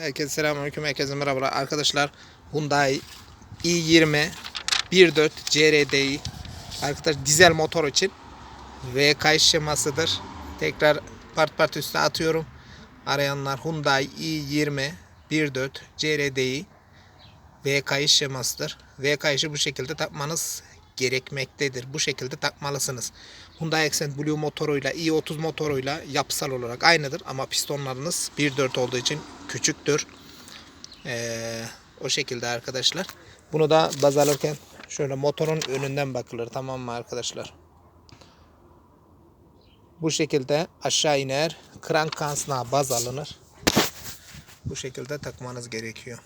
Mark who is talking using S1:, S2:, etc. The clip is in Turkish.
S1: Herkese selamünaleyküm. Herkese merhaba arkadaşlar. Hyundai i20 1.4 CRDI arkadaş dizel motor için V kayış şemasıdır. Tekrar part part üstüne atıyorum. Arayanlar Hyundai i20 1.4 CRDI V kayış şemasıdır. V kayışı bu şekilde takmanız gerekmektedir. Bu şekilde takmalısınız. Hyundai Accent Blue motoruyla i30 motoruyla yapısal olarak aynıdır ama pistonlarınız 1.4 olduğu için küçüktür. Ee, o şekilde arkadaşlar. Bunu da baz alırken şöyle motorun önünden bakılır tamam mı arkadaşlar? Bu şekilde aşağı iner. Krank kansına baz alınır. Bu şekilde takmanız gerekiyor.